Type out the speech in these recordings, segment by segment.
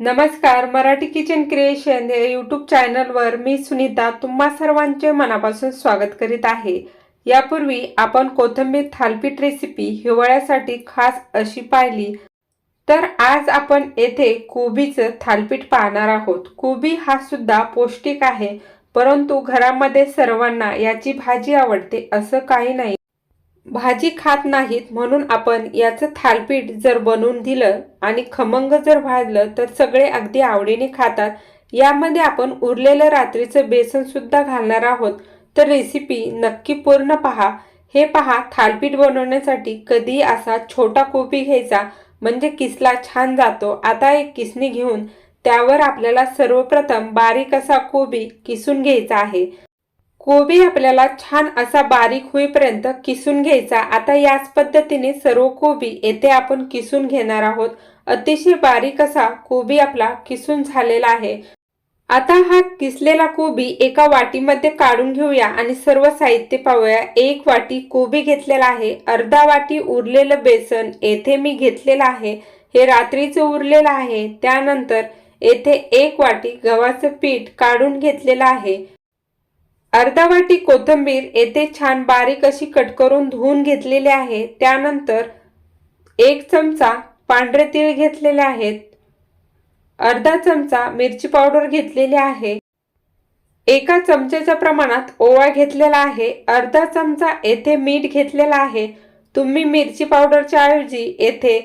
नमस्कार Marathi kitchen creation या YouTube चॅनलवर मी सुनीता तुम्हा सर्वांचे मनापासून स्वागत करीत आहे. यापूर्वी आपण कोथिंबीर थालपीठ रेसिपी हिवाळ्यासाठी खास अशी पाहिली. तर आज आपण येथे कोबीचं थालपीठ पाहणार आहोत. कोबी हा सुद्धा पौष्टिक आहे परंतु घरामध्ये सर्वांना याची भाजी आवडते असं काही नाही. भाजी खात नाहीत म्हणून आपण याचं थालपीठ जर बनवून दिलं आणि खमंग जर भाजलं तर सगळे अगदी आवडीने खातात. यामध्ये आपण उरलेलं रात्रीचं बेसनसुद्धा घालणार आहोत. तर रेसिपी नक्की पूर्ण पहा. हे पहा थालपीठ बनवण्यासाठी कधी असा छोटा कोबी घ्यायचा. म्हणजे किसला छान जातो. आता एक किसणी घेऊन त्यावर आपल्याला सर्वप्रथम बारीक असा कोबी किसून घ्यायचा आहे. कोबी आपल्याला छान असा बारीक होईपर्यंत किसून घ्यायचा. आता याच पद्धतीने सर्व कोबी येथे आपण किसून घेणार आहोत. अतिशय बारीक असा कोबी आपला किसून झालेला आहे. आता हा किसलेला कोबी एका वाटीमध्ये काढून घेऊया आणि सर्व साहित्य पाहूया. एक वाटी कोबी घेतलेला आहे. अर्धा वाटी उरलेलं बेसन येथे मी घेतलेलं आहे. हे रात्रीचं उरलेलं आहे. त्यानंतर येथे एक वाटी गव्हाचं पीठ काढून घेतलेलं आहे. अर्धा वाटी कोथिंबीर येथे छान बारीक अशी कट करून धुवून घेतलेली आहे. त्यानंतर एक चमचा पांढरे तीळ घेतलेले आहेत. अर्धा चमचा मिरची पावडर घेतलेली आहे. एका चमच्याच्या प्रमाणात ओवा घेतलेला आहे. अर्धा चमचा येथे मीठ घेतलेला आहे. तुम्ही मिरची पावडरच्या ऐवजी येथे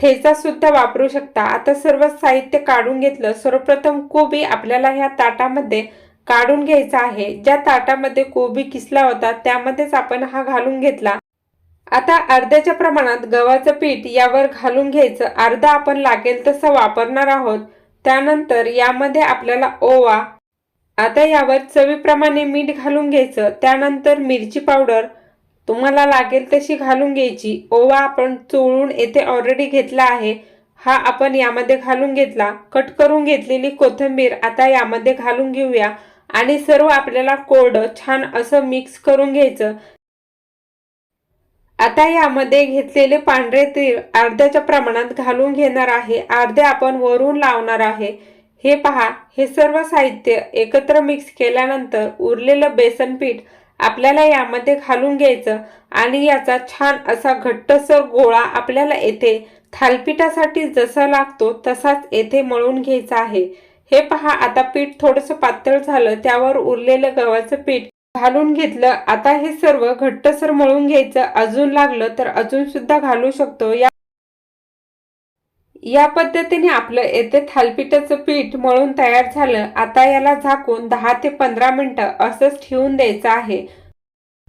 ठेचा सुद्धा वापरू शकता. आता सर्व साहित्य काढून घेतलं. सर्वप्रथम कोबी आपल्याला ह्या ताटामध्ये काढून घ्यायचा आहे. ज्या ताटामध्ये कोबी किसला होता त्यामध्येच आपण हा घालून घेतला. आता अर्ध्याच्या प्रमाणात गव्हाचं पीठ यावर घालून घ्यायचं. अर्धा आपण लागेल तसं वापरणार आहोत. त्यानंतर यामध्ये आपल्याला ओवा आता यावर चवीप्रमाणे मीठ घालून घ्यायचं. त्यानंतर मिरची पावडर तुम्हाला लागेल तशी घालून घ्यायची. ओवा आपण चोळून येथे ऑलरेडी घेतला आहे. हा आपण यामध्ये घालून घेतला. कट करून घेतलेली कोथिंबीर आता यामध्ये घालून घेऊया. आणि सर्व आपल्याला कोरडं छान असं मिक्स करून घ्यायचं. आता यामध्ये घेतलेले पांढरे तीळ अर्ध्याच्या प्रमाणात घालून घेणार आहे. अर्धे आपण वरून लावणार आहे. हे पहा हे सर्व साहित्य एकत्र मिक्स केल्यानंतर उरलेलं बेसन पीठ आपल्याला यामध्ये घालून घ्यायचं आणि याचा छान असा घट्टसर गोळा आपल्याला येथे थालपीठासाठी जसा लागतो तसाच येथे मळून घ्यायचा आहे. हे पहा आता पीठ थोडंसं पातळ झालं त्यावर उरलेलं गव्हाचं पीठ घालून घेतलं. आता हे सर्व घट्टसर मळून घ्यायचं. अजून लागलं तर अजून सुद्धा घालू शकतो. या या पद्धतीने आपलं येथे थालपीठाचं पीठ मळून तयार झालं. आता याला झाकून दहा ते पंधरा मिनटं असंच ठेवून द्यायचं आहे.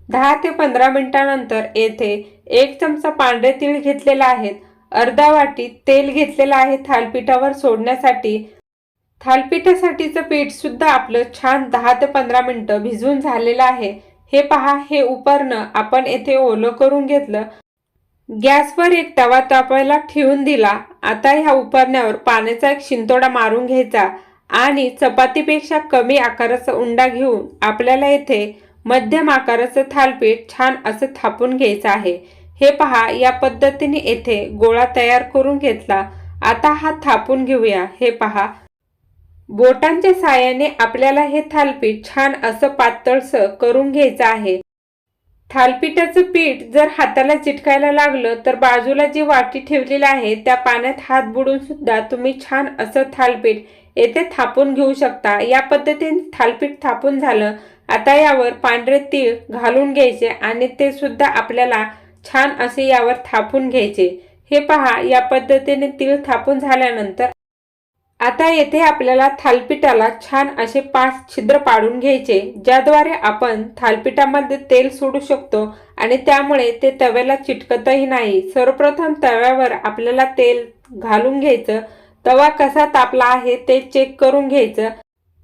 दहा ते पंधरा मिनिटानंतर येथे एक चमचा पांढरे तीळ घेतलेला आहे. अर्धा वाटी तेल घेतलेलं आहे थालपीठावर सोडण्यासाठी. थालपीठासाठीचं पीठ सुद्धा आपलं छान दहा ते पंधरा मिनिटं भिजून झालेलं आहे. हे पहा हे उपरणं आपण येथे ओलं करून घेतलं. गॅसवर एक तवा तापायला ठेवून दिला. आता ह्या उपरण्यावर पाण्याचा एक शिंतोडा मारून घ्यायचा आणि चपातीपेक्षा कमी आकाराचा उंडा घेऊन आपल्याला येथे मध्यम आकाराचं थालपीठ छान असं थापून घ्यायचं आहे. हे पहा या पद्धतीने येथे गोळा तयार करून घेतला. आता हा थापून घेऊया. हे पहा बोटांच्या साहाय्याने आपल्याला हे थालपीठ छान असं पातळसं करून घ्यायचं आहे. थालपीठाचं पीठ जर हाताला चिटकायला लागलं तर बाजूला जी वाटी ठेवलेली आहे त्या पाण्यात हात बुडून सुद्धा तुम्ही छान असं थालपीठ येथे थापून घेऊ शकता. या पद्धतीने थालपीठ थापून झालं. आता यावर पांढरे तीळ घालून घ्यायचे आणि ते सुद्धा आपल्याला छान असे यावर थापून घ्यायचे. हे पहा या पद्धतीने तीळ थापून झाल्यानंतर आता येथे आपल्याला थालपीठाला छान असे पाच छिद्र पाडून घ्यायचे ज्याद्वारे आपण थालपीठामध्ये तेल सोडू शकतो आणि त्यामुळे ते तव्याला चिटकतही नाही. सर्वप्रथम तव्यावर आपल्याला तेल घालून घ्यायचं. तवा कसा तापला आहे ते चेक करून घ्यायचं.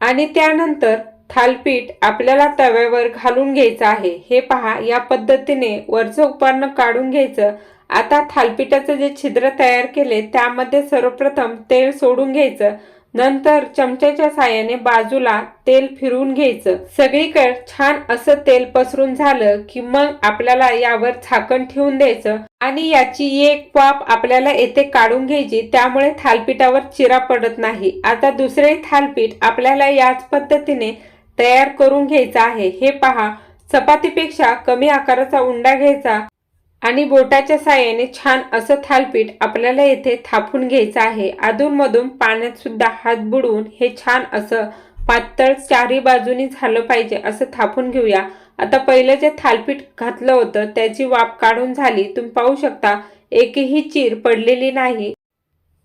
आणि त्यानंतर थालपीठ आपल्याला तव्यावर घालून घ्यायचं आहे. हे पहा या पद्धतीने वरचं उपरणं काढून घ्यायचं. आता थालपिठाचं जे छिद्र तयार केले त्यामध्ये सर्वप्रथम तेल सोडून घ्यायचं. नंतर चमच्याच्या साहाय्याने बाजूला तेल फिरवून घ्यायचं. सगळीकडे छान असं तेल पसरून झालं की मग आपल्याला यावर झाकण ठेवून द्यायचं. आणि याची एक पाप आपल्याला येथे काढून घ्यायची त्यामुळे थालपीठावर चिरा पडत नाही. आता दुसरे थालपीठ आपल्याला याच पद्धतीने तयार करून घ्यायचं आहे. हे पहा चपातीपेक्षा कमी आकाराचा उंडा घ्यायचा. आणि बोटाच्या साह्याने छान असं थालपीठ आपल्याला येथे थापून घ्यायचं आहे. अधूनमधून पाण्यात सुद्धा हात बुडवून हे छान असं पातळ चारी बाजूनी झालं पाहिजे असं थापून घेऊया. आता पहिलं जे थालपीठ घातलं होतं त्याची वाफ काढून झाली. तुम्ही पाहू शकता एकही चीर पडलेली नाही.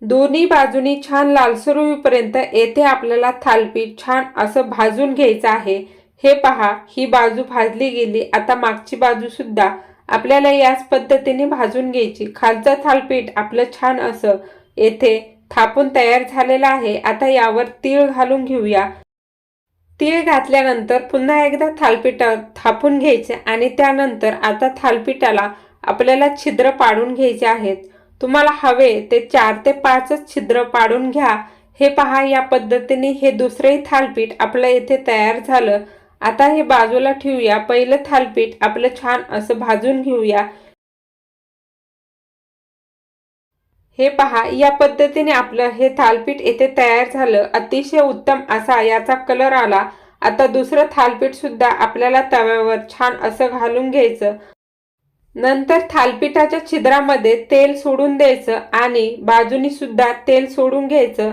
दोन्ही बाजूनी छान लालसर होईपर्यंत येथे आपल्याला थालपीठ छान असं भाजून घ्यायचं आहे. हे पहा ही बाजू भाजली गेली. आता मागची बाजू सुद्धा आपल्याला याच पद्धतीने भाजून घ्यायची. खालचं थालपीठ आपलं छान असं येथे थापून तयार झालेलं आहे. आता यावर तीळ घालून घेऊया. तीळ घातल्यानंतर पुन्हा एकदा थालपीठ थापून घ्यायचे आणि त्यानंतर आता थालपीठाला आपल्याला छिद्र पाडून घ्यायचे आहेत. तुम्हाला हवे ते चार ते पाचच छिद्र पाडून घ्या. हे पहा या पद्धतीने हे दुसरेही थालपीठ आपलं येथे तयार झालं. आता हे बाजूला ठेवूया. पहिलं थालपीठ आपलं छान असं भाजून घेऊया. हे पहा या पद्धतीने आपलं हे थालपीठ येथे तयार झालं. अतिशय उत्तम असा याचा कलर आला. आता दुसरं थालपीठ सुद्धा आपल्याला तव्यावर छान असं घालून घ्यायचं. नंतर थालपीठाच्या छिद्रामध्ये तेल सोडून द्यायचं आणि बाजूनी सुद्धा तेल सोडून घ्यायचं.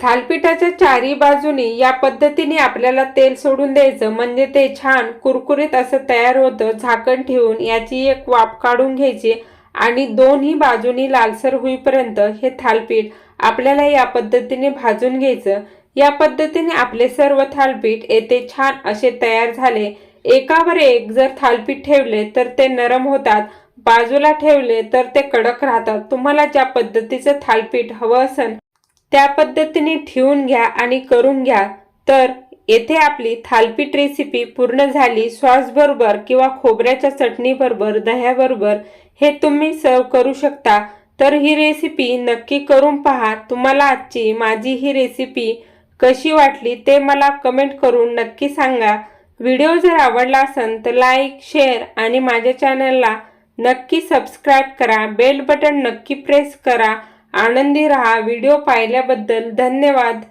थालपीठाच्या चारी बाजूनी या पद्धतीने आपल्याला तेल सोडून द्यायचं. म्हणजे ते छान कुरकुरीत असं तयार होतं झाकण ठेवून याची एक वाफ काढून घ्यायची आणि दोन्ही बाजूनी लालसर होईपर्यंत हे थालपीठ आपल्याला या पद्धतीने भाजून घ्यायचं. या पद्धतीने आपले सर्व थालपीठ येथे छान असे तयार झाले. एकावर एक जर थालपीठ ठेवले तर ते नरम होतात. बाजूला ठेवले तर ते कडक राहतात. तुम्हाला ज्या पद्धतीचं थालपीठ हवं असेल त्या पद्धतीने ठेवून घ्या आणि करून घ्या. तर येथे आपली थालपीठ रेसिपी पूर्ण झाली. सॉसबरोबर किंवा खोबऱ्याच्या चटणीबरोबर दह्याबरोबर हे तुम्ही सर्व करू शकता. तर ही रेसिपी नक्की करून पहा. तुम्हाला आजची माझी ही रेसिपी कशी वाटली ते मला कमेंट करून नक्की सांगा. व्हिडिओ जर आवडला असेल तर लाईक शेअर आणि माझ्या चॅनलला नक्की सबस्क्राईब करा. बेल बटन नक्की प्रेस करा. आनंदी रहा. व्हिडिओ पाहिल्याबद्दल धन्यवाद.